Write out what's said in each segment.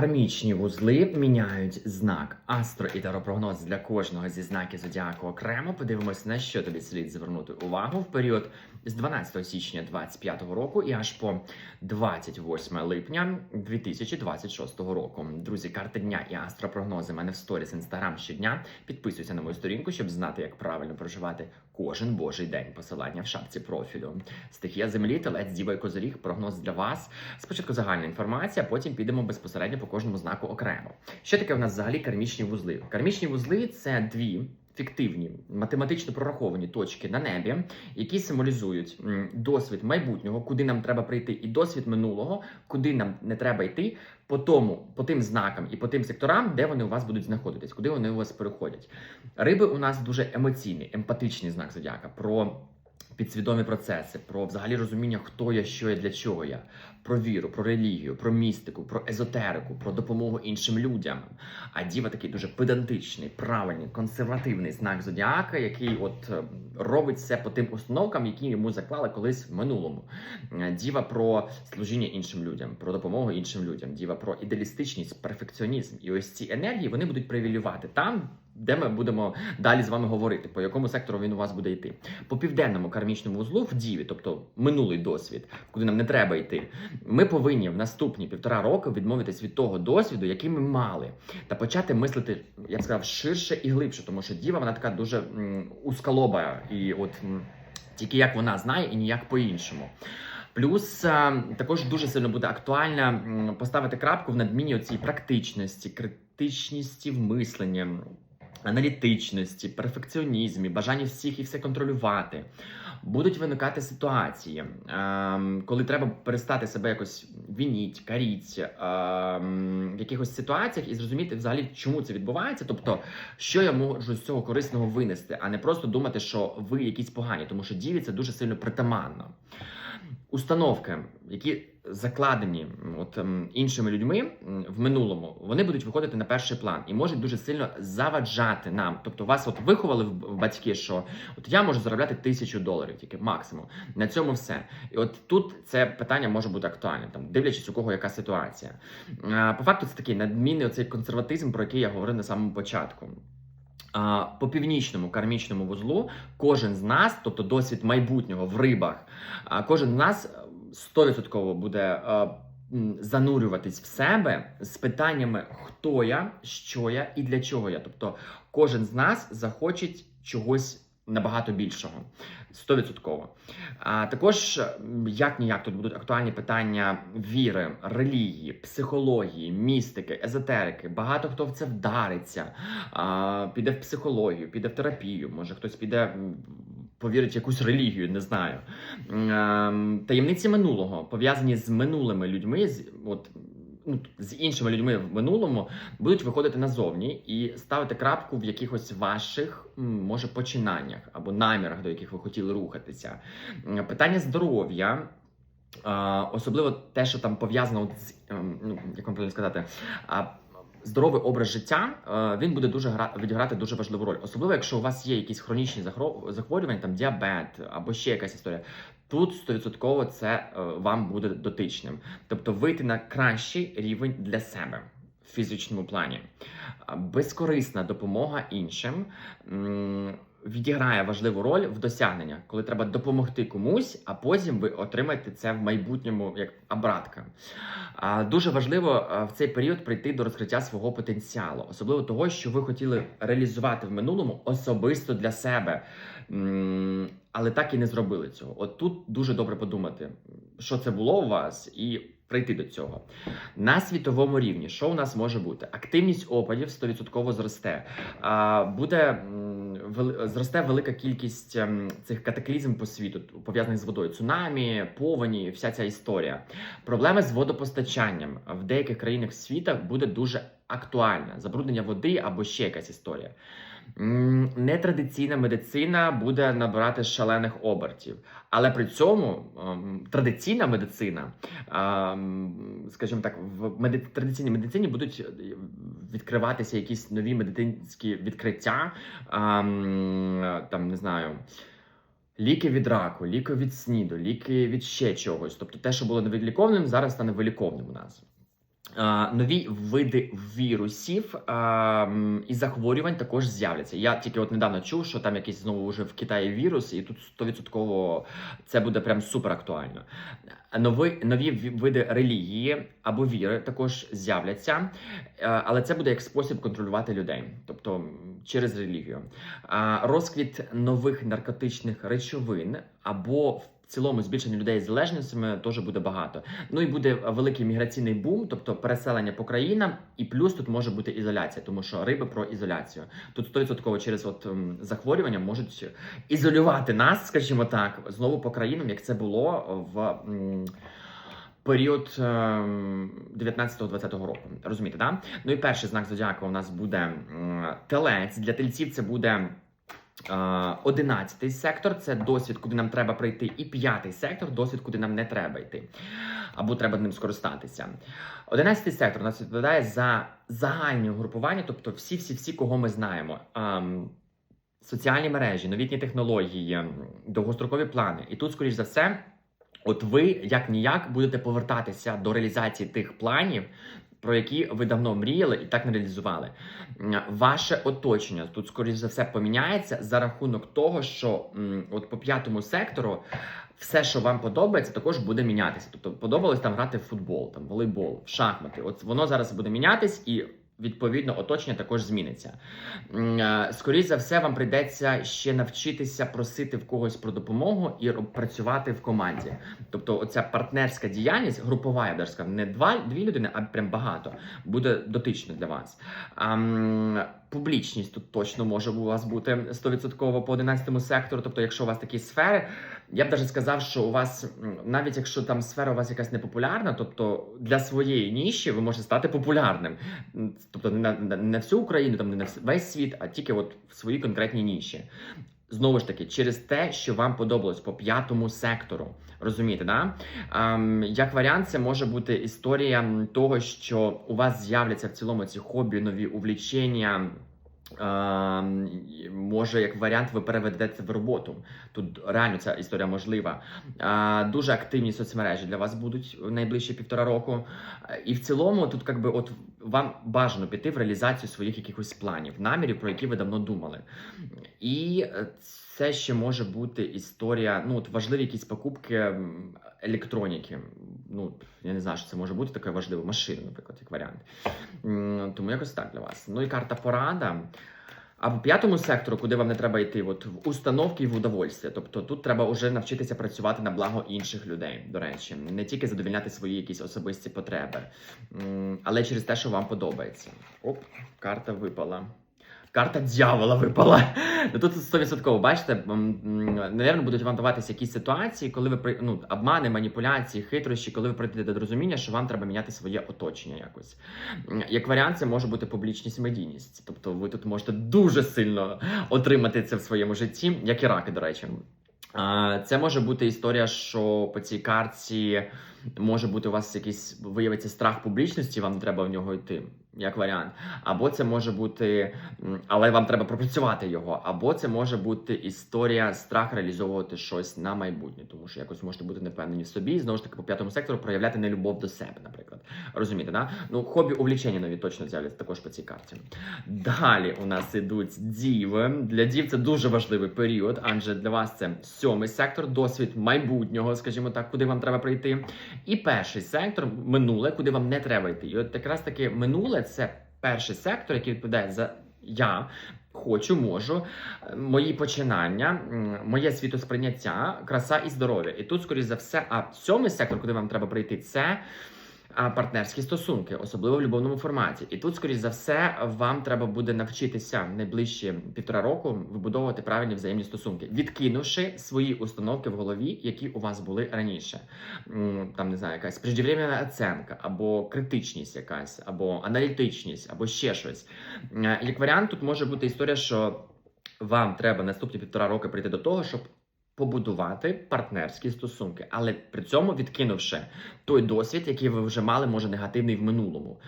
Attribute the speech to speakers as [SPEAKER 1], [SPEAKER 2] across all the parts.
[SPEAKER 1] Кармічні вузли міняють знак. Астро і таропрогноз для кожного зі знаків зодіаку окремо. Подивимось, на що тобі слід звернути увагу в період з 12 січня 2025 року і аж по 28 липня 2026 року. Друзі, карти дня і астропрогнози мене в сторіс інстаграм щодня. Підписуйся на мою сторінку, щоб знати, як правильно проживати кожен божий день. Посилання в шапці профілю. Стихія землі, телець, діва і козиріг. Прогноз для вас. Спочатку загальна інформація, потім підемо безпосередньо по кожному знаку окремо. Що таке в нас взагалі кармічні вузли? Кармічні вузли це дві. Фіктивні математично прораховані точки на небі, які символізують досвід майбутнього, куди нам треба прийти, і досвід минулого, куди нам не треба йти, по тому, по тим знакам і по тим секторам, де вони у вас будуть знаходитись, куди вони у вас переходять. Риби у нас дуже емоційний, емпатичний знак зодіака. Про підсвідомі процеси, про взагалі розуміння, хто я, що я, для чого я, про віру, про релігію, про містику, про езотерику, про допомогу іншим людям. А діва такий дуже педантичний, правильний, консервативний знак зодіака, який от е, робить все по тим установкам, які йому заклали колись в минулому. Е, Діва про служіння іншим людям, про допомогу іншим людям. Діва про ідеалістичність, перфекціонізм. І ось ці енергії вони будуть привілювати там. Де ми будемо далі з вами говорити, по якому сектору він у вас буде йти? По південному кармічному вузлу в діві, тобто минулий досвід, куди нам не треба йти. Ми повинні в наступні півтора роки відмовитись від того досвіду, який ми мали, та почати мислити, я б сказав, ширше і глибше, тому що діва вона така дуже м, узколоба, і от тільки як вона знає, і ніяк по-іншому. Плюс також дуже сильно буде актуально поставити крапку в надміні цій практичності, критичності в мисленні, аналітичності, перфекціонізмі, бажанні всіх і все контролювати. Будуть виникати ситуації, ем, коли треба перестати себе якось вініть, каріть ем, в якихось ситуаціях і зрозуміти взагалі, чому це відбувається. Тобто, що я можу з цього корисного винести, а не просто думати, що ви якісь погані, тому що діві це дуже сильно притаманно. Установки, які закладені от ем, іншими людьми в минулому, вони будуть виходити на перший план і можуть дуже сильно заваджати нам. Тобто, вас от виховали в, батьки, що от я можу заробляти тисячу доларів, тільки максимум. На цьому все. І от тут це питання може бути актуальним, там дивлячись у кого яка ситуація. По факту, це такий надмінний оцей консерватизм, про який я говорив на самому початку. По північному кармічному вузлу кожен з нас, тобто досвід майбутнього в рибах, кожен з нас стовідсотково 100% буде е, занурюватись в себе з питаннями, хто я, що я і для чого я. Тобто кожен з нас захоче чогось набагато більшого. 100%. А також як ніяк тут будуть актуальні питання віри, релігії, психології, містики, езотерики. Багато хто в це вдариться, піде в психологію, піде в терапію. Може хтось піде. Повірить якусь релігію, не знаю. Ем, Таємниці минулого пов'язані з минулими людьми, з от з іншими людьми в минулому будуть виходити назовні і ставити крапку в якихось ваших може починаннях або намірах, до яких ви хотіли рухатися. Питання здоров'я. Особливо те, що там пов'язано з ем, ну як вам правильно сказати, здоровий образ життя е, він буде дуже гра відіграти дуже важливу роль, особливо якщо у вас є якісь хронічні захворювання, там діабет або ще якась історія. Тут 100% це е, вам буде дотичним, тобто вийти на кращий рівень для себе в фізичному плані. Безкорисна допомога іншим. Відіграє важливу роль в досягненнях, коли треба допомогти комусь, а потім ви отримаєте це в майбутньому як обратка. А, Дуже важливо а, в цей період прийти до розкриття свого потенціалу, особливо того, що ви хотіли реалізувати в минулому особисто для себе, але так і не зробили цього. От тут дуже добре подумати, що це було у вас, і прийти до цього. На світовому рівні, що у нас може бути? Активність опадів 100% зросте. Буде зросте велика кількість ем, цих катаклізм по світу, пов'язаних з водою, цунамі, повені, вся ця історія. Проблеми з водопостачанням в деяких країнах світу буде дуже актуальна. Забруднення води або ще якась історія. Нетрадиційна медицина буде набирати шалених обертів, але при цьому ем, традиційна медицина, ем, скажімо так, в традиційній медицині будуть е, відкриватися якісь нові медицинські відкриття, ем, там не знаю. Ліки від раку, ліки від сніду, ліки від ще чогось. Тобто те, що було невиліковним, зараз стане виліковним у нас. Нові види вірусів а, і захворювань також з'являться. Я тільки от недавно чув, що там якийсь знову вже в Китаї вірус, і тут 100% це буде прям супер актуально. Нові, нові види релігії або віри також з'являться, але це буде як спосіб контролювати людей, тобто через релігію. А, Розквіт нових наркотичних речовин або цілому збільшення людей з залежностями теж буде багато. Ну і буде великий міграційний бум, тобто переселення по країнам, і плюс тут може бути ізоляція, тому що риби про ізоляцію. Тут 100% через от ем, захворювання можуть ізолювати нас, скажімо так, знову по країнам, як це було в. Період ем, 19-20 року, розумієте, да? Ну і перший знак зодіака у нас буде телець. Для тельців це буде Одинадцятий сектор це досвід, куди нам треба прийти, і п'ятий сектор досвід, куди нам не треба йти, або треба ним скористатися. Одинадцятий сектор нас відповідає за загальне групування, тобто всі-всі-всі, кого ми знаємо. Соціальні мережі, новітні технології, довгострокові плани. І тут, скоріш за все, от ви як ніяк будете повертатися до реалізації тих планів, про які ви давно мріяли і так не реалізували. Ваше оточення тут, скоріш за все, поміняється за рахунок того, що от по п'ятому сектору. Все, що вам подобається, також буде мінятися. Тобто подобалось там грати в футбол, там волейбол, шахмати. От воно зараз буде мінятись, і відповідно оточення також зміниться. Е, Скоріше за все, вам прийдеться ще навчитися просити в когось про допомогу і працювати в команді. Тобто, оця партнерська діяльність, групова, я сказав, не два дві людини, а прям багато буде дотично для вас. Публічність тут точно може у вас бути 100% по 11 сектору. Тобто, якщо у вас такі сфери, я б навіть сказав, що у вас навіть якщо там сфера у вас якась непопулярна, тобто для своєї ніші ви можете стати популярним. Тобто не на, не всю Україну, там не на весь світ, а тільки от в своїй конкретній ніші. Знову ж таки, через те, що вам подобалось по п'ятому сектору. Розумієте, да? Ем, як варіант, це може бути історія того, що у вас з'являться в цілому ці хобі, нові увлічення. Ем, може, як варіант, ви переведете в роботу. Тут реально ця історія можлива. Е, дуже активні соцмережі для вас будуть найближчі півтора року. І в цілому, тут якби от вам бажано піти в реалізацію своїх якихось планів, намірів, про які ви давно думали. І це ще може бути історія. Ну, от важливі якісь покупки електроніки. Ну, я не знаю, що це може бути таке важливе. Машини, наприклад, як варіант. Тому якось так для вас. Ну і карта порада. А по п'ятому сектору, куди вам не треба йти, от в установки і в удовольствие. Тобто тут треба вже навчитися працювати на благо інших людей, до речі, не тільки задовільняти свої якісь особисті потреби, але через те, що вам подобається. Оп, карта випала. Карта дьявола випала. Ну тут 100%, бачите, напевно, будуть вам даватися якісь ситуації, коли ви ну, обмани, маніпуляції, хитрощі, коли ви прийдете до розуміння, що вам треба міняти своє оточення якось. Як варіант, це може бути публічність, медійність. Тобто ви тут можете дуже сильно отримати це в своєму житті, як і раки, до речі. Це може бути історія, що по цій картці може бути у вас якийсь виявиться страх публічності, вам треба в нього йти, як варіант. Або це може бути, але вам треба пропрацювати його. Або це може бути історія страх реалізовувати щось на майбутнє, тому що якось можете бути невпевнені в собі, і знову ж таки по п'ятому сектору проявляти нелюбов до себе, наприклад. Розумієте, да? Ну, хобі увлічення нові точно з'являться також по цій карті. Далі у нас ідуть діви. Для дів це дуже важливий період, адже для вас це сьомий сектор, досвід майбутнього, скажімо так, куди вам треба прийти. І перший сектор минуле, куди вам не треба йти. І от якраз таки минуле це перший сектор, який відповідає за я. Хочу, можу, е, мої починання, моє світосприйняття, краса і здоров'я. І тут, скоріш за все, а сьомий сектор, куди вам треба прийти, це партнерські стосунки, особливо в любовному форматі. І тут, скоріш за все, вам треба буде навчитися найближчі півтора року вибудовувати правильні взаємні стосунки, відкинувши свої установки в голові, які у вас були раніше. Там не знаю, якась преждевременна оценка, або критичність якась, або аналітичність, або ще щось. Як варіант, тут може бути історія, що вам треба наступні півтора роки прийти до того, щоб побудувати партнерські стосунки, але при цьому відкинувши той досвід, який ви вже мали, може негативний в минулому.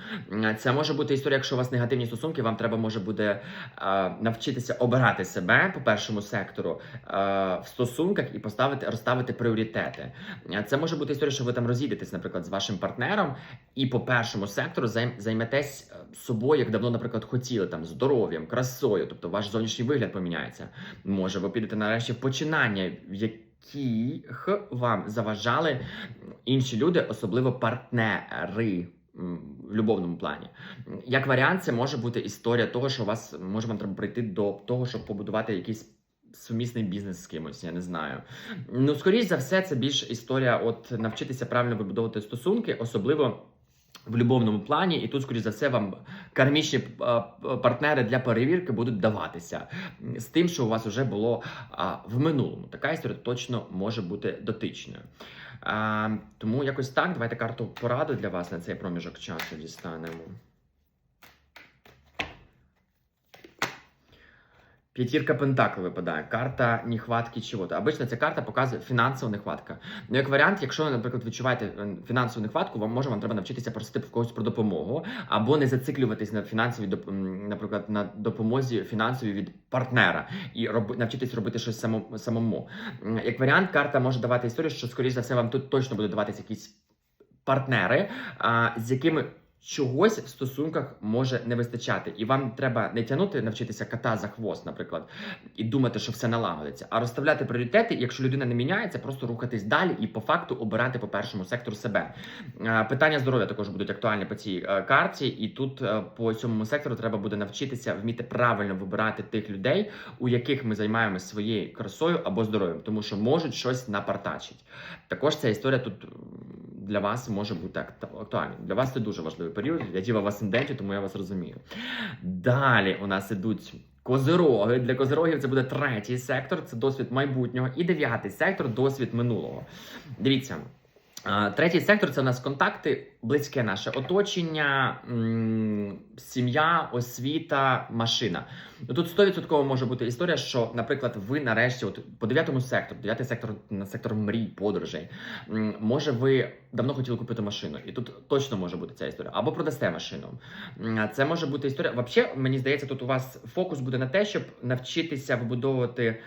[SPEAKER 1] Це може бути історія, якщо у вас негативні стосунки, вам треба може буде е, навчитися обирати себе по першому сектору е, в стосунках і поставити розставити пріоритети. Е, Це може бути історія, що ви там розійдетесь, наприклад, з вашим партнером, і по першому сектору займ, займетесь е, собою, як давно, наприклад, хотіли там здоров'ям, красою, тобто ваш зовнішній вигляд поміняється. Може, ви підете нарешті в починання, в яких вам заважали інші люди, особливо партнери. В любовному плані, як варіант, це може бути історія того, що у вас може вам треба прийти до того, щоб побудувати якийсь сумісний бізнес з кимось, я не знаю. Ну, скоріш за все, це більш історія, от навчитися правильно вибудовувати стосунки, особливо в любовному плані, і тут, скоріш за все, вам кармічні партнери для перевірки будуть даватися з тим, що у вас вже було в минулому. Така історія точно може бути дотичною. Тому якось так. Давайте карту пораду для вас на цей проміжок часу дістанемо. П'ятірка Пентаклів випадає. Карта нехватки чого-то. Обично ця карта показує фінансова нехватка. Ну, як варіант, якщо наприклад, відчуваєте е, фінансову нехватку, вам може вам треба навчитися просити в когось про допомогу, або не зациклюватись на фінансовій наприклад, на допомозі фінансовій від партнера і роби, навчитись робити щось само- самому. Як варіант, карта може давати історію, що скоріш за все вам тут точно буде даватися якісь партнери, а, з якими чогось в стосунках може не вистачати, і вам треба не тягнути, навчитися кота за хвост, наприклад, і думати, що все налагодиться, а розставляти пріоритети. Якщо людина не міняється, просто рухатись далі і по факту обирати по першому сектору себе. Е, Питання здоров'я також будуть актуальні по цій е, карті, і тут е, по цьому сектору треба буде навчитися вміти правильно вибирати тих людей, у яких ми займаємося своєю красою або здоров'ям, тому що можуть щось напартачити. Також ця історія тут для вас може бути актуальним. Для вас це дуже важливий період. Я діва в асценденті, тому я вас розумію. Далі у нас ідуть. Козироги для козирогів це буде третій сектор, це досвід майбутнього, і дев'ятий сектор досвід минулого. Дивіться, третій сектор це у нас контакти, близьке наше оточення, сім'я, освіта, машина. Ну тут 100% може бути історія, що, наприклад, ви нарешті, от по дев'ятому сектору, дев'ятий сектор на сектор мрій, подорожей, може ви давно хотіли купити машину, і тут точно може бути ця історія. Або продасте машину. Це може бути історія. Взагалі, мені здається, тут у вас фокус буде на те, щоб навчитися вибудовувати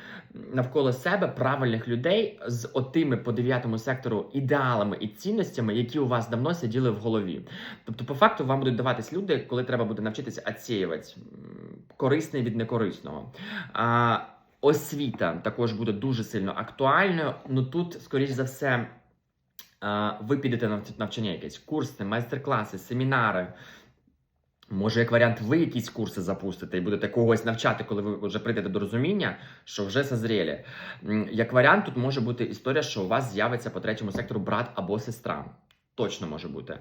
[SPEAKER 1] навколо себе правильних людей з отими по дев'ятому сектору ідеалами і цінностями, які у вас давно сиділи в голові. Тобто, по факту, вам будуть даватись люди, коли треба буде навчитися відсіювати корисне від некорисного. А, освіта також буде дуже сильно актуальною. Ну тут, скоріш за все, ви підете на навчання якесь курси, майстер-класи, семінари. Може, як варіант, ви якісь курси запустите і будете когось навчати, коли ви вже прийдете до розуміння, що вже созрілі. Як варіант, тут може бути історія, що у вас з'явиться по третьому сектору брат або сестра. Точно може бути.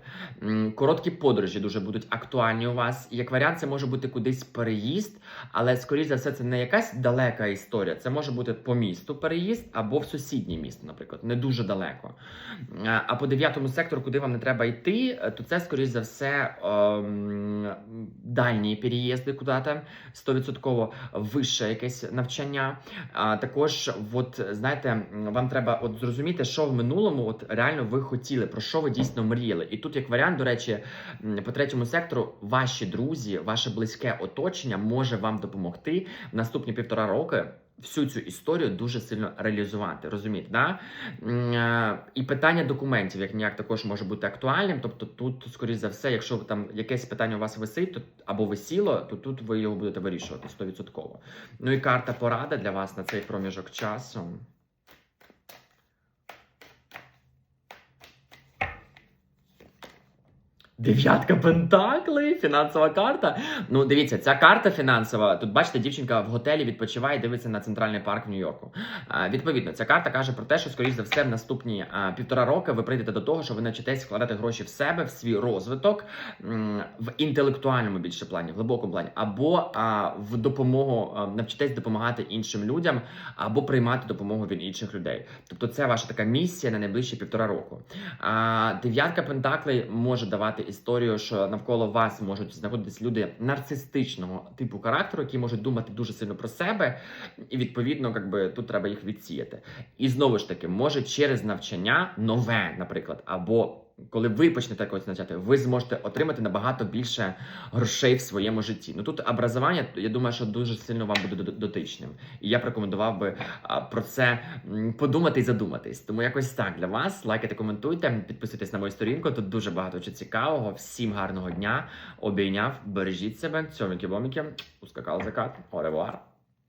[SPEAKER 1] Короткі подорожі дуже будуть актуальні у вас. Як варіант, це може бути кудись переїзд, але скоріш за все, це не якась далека історія. Це може бути по місту переїзд або в сусіднє місто, наприклад, не дуже далеко. Е, А по дев'ятому сектору, куди вам не треба йти, е, то це скоріш за все ем, дальні переїзди куди-то, 100% вище якесь навчання. А також, от знаєте, вам треба от зрозуміти, що в минулому от реально ви хотіли, про що ви дійсно мріяли. І тут, як варіант, до речі, по третьому сектору, ваші друзі, ваше близьке оточення може вам допомогти в наступні півтора роки. Всю цю історію дуже сильно реалізувати, розумієте, да? Е, І питання документів, як ніяк, також може бути актуальним. Тобто, тут, скоріш за все, якщо там якесь питання у вас висить, то або висіло, то тут ви його будете вирішувати 100%. Ну і карта порада для вас на цей проміжок часу. Дев'ятка пентаклей, фінансова карта. Ну, дивіться, ця карта фінансова. Тут бачите, дівчинка в готелі відпочиває, і дивиться на центральний парк в Нью-Йорку. Відповідно, ця карта каже про те, що скоріш за все в наступні а, півтора роки ви прийдете до того, що ви навчитесь вкладати гроші в себе, в свій розвиток, в інтелектуальному більше плані, в глибокому плані, або а, в допомогу а, навчитесь допомагати іншим людям, або приймати допомогу від інших людей. Тобто, це ваша така місія на найближчі півтора року. А, дев'ятка пентаклей може давати історію, що навколо вас можуть знаходитись люди нарцистичного типу характеру, які можуть думати дуже сильно про себе, і відповідно, якби тут треба їх відсіяти. І знову ж таки, може через навчання нове, наприклад, або коли ви почнете когось навчати, ви зможете отримати набагато більше грошей в своєму житті. Ну тут образування, я думаю, що дуже сильно вам буде дотичним. І я б рекомендував би про це подумати і задуматись. Тому якось так для вас. Лайкайте, коментуйте, підписуйтесь на мою сторінку. Тут дуже багато чого цікавого. Всім гарного дня. Обійняв, бережіть себе. Цьоміки-боміки. Ускакав закат. Оревуар.